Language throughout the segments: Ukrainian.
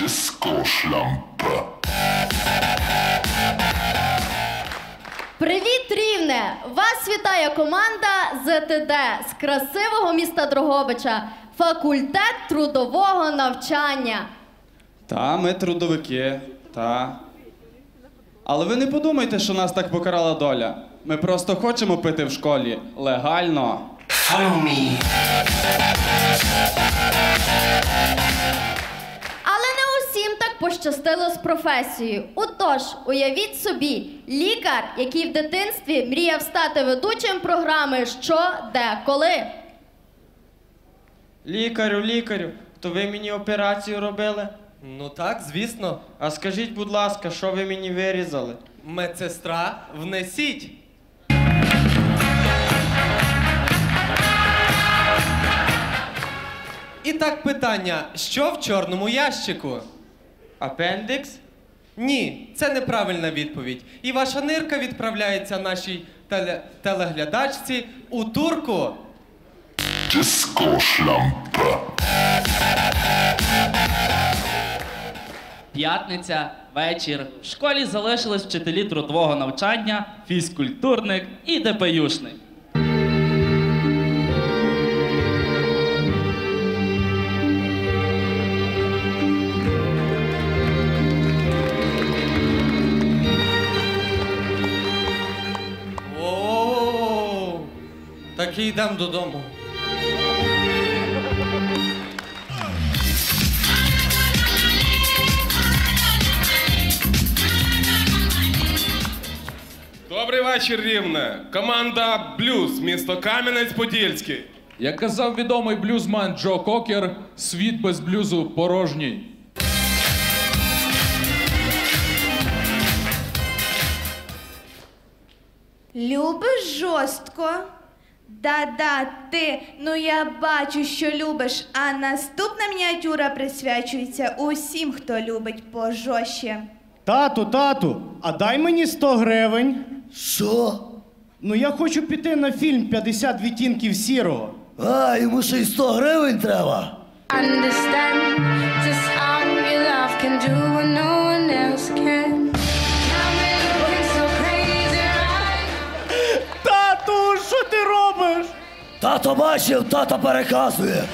Дискошлампа. Привіт, рівне! Вас вітає команда ЗТД з красивого міста Дрогобича, факультет трудового навчання. Та, ми трудовики, та. Але ви не подумайте, що нас так покарала доля. Ми просто хочемо пити в школі легально. Усім так пощастило з професією. Отож, уявіть собі, лікар, який в дитинстві мріяв стати ведучим програми Що, де, коли. Лікарю, лікарю, то ви мені операцію робили? Ну так, звісно. А скажіть, будь ласка, що ви мені вирізали? Медсестра, внесіть. І так питання: що в чорному ящику? Апендикс? Ні, це неправильна відповідь. І ваша нирка відправляється нашій теле- телеглядачці у турку. Дискошлампа. П'ятниця, вечір. В школі залишились вчителі трудового навчання, фізкультурник і ДПЮшник. Так і йдемо додому. Добрий вечір, рівне. Команда Блюз, місто Кам'янець-Подільський. Як казав відомий блюзман Джо Кокер, світ без блюзу порожній. Любиш жорстко? Да-да, ти, ну я бачу, що любиш. А наступна мініатюра присвячується усім, хто любить пожорстче. Тату, тату, а дай мені 100 гривень. Що? Ну я хочу піти на фільм 50 відтінків сірого. А, йому ще й 100 гривень треба. Understand just how your love can do what no one else can. Тато бачив, тато переказує.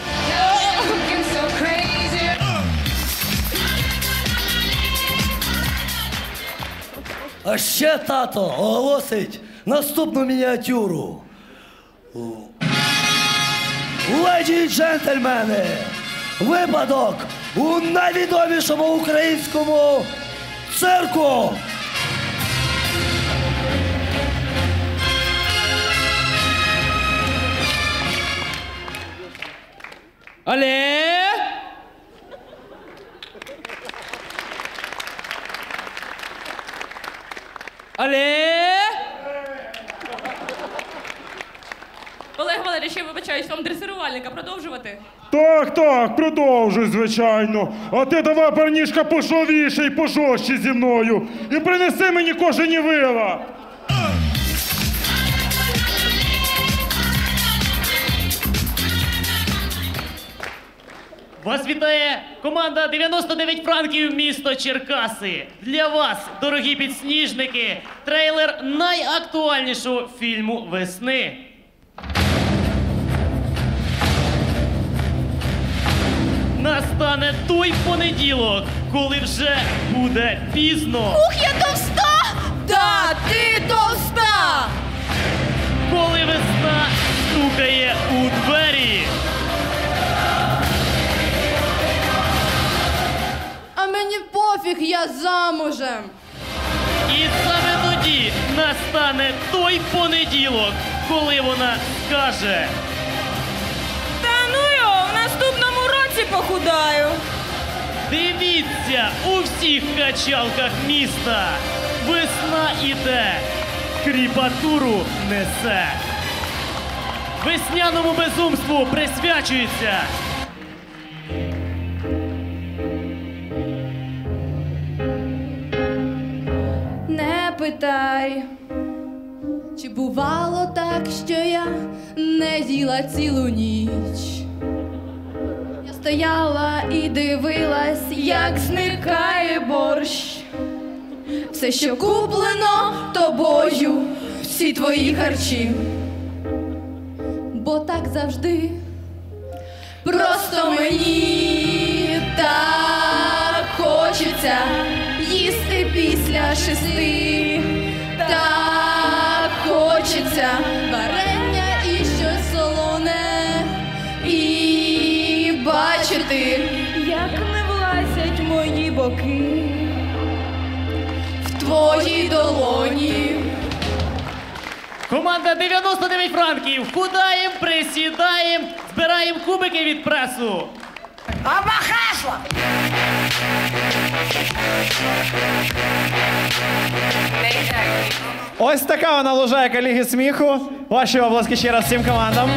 А ще тато оголосить наступну мініатюру. Леді і джентльмени! Випадок у найвідомішому українському цирку! Але! Але! Олег Валерійович, я вибачаюсь, вам дресирувальника продовжувати? Так, так, продовжуй, звичайно. А ти давай, парнішка, пошовіше і пожорстче зі мною. І принеси мені кожені вила. Вас вітає команда 99 франків місто Черкаси. Для вас, дорогі підсніжники, трейлер найактуальнішого фільму весни. Настане той понеділок, коли вже буде пізно. Ух, я товста! Да, ти товста! Коли весна стукає у двері. Пофіг, я замужем. І саме тоді настане той понеділок, коли вона скаже. Та ну його, в наступному році похудаю. Дивіться у всіх качалках міста. Весна іде, кріпатуру несе. Весняному безумству присвячується. Питай, чи бувало так, що я не їла цілу ніч. Я стояла і дивилась, як зникає борщ. Все, що куплено тобою, всі твої харчі. Бо так завжди. Просто мені так хочеться їсти після шести. Бачити, як не влазять мої боки в твої долоні. Команда 99 франків. Худаєм, присідаєм, збираємо кубики від пресу. Абахасла! Ось така вона лужайка Ліги сміху. Ваші обласки ще раз всім командам.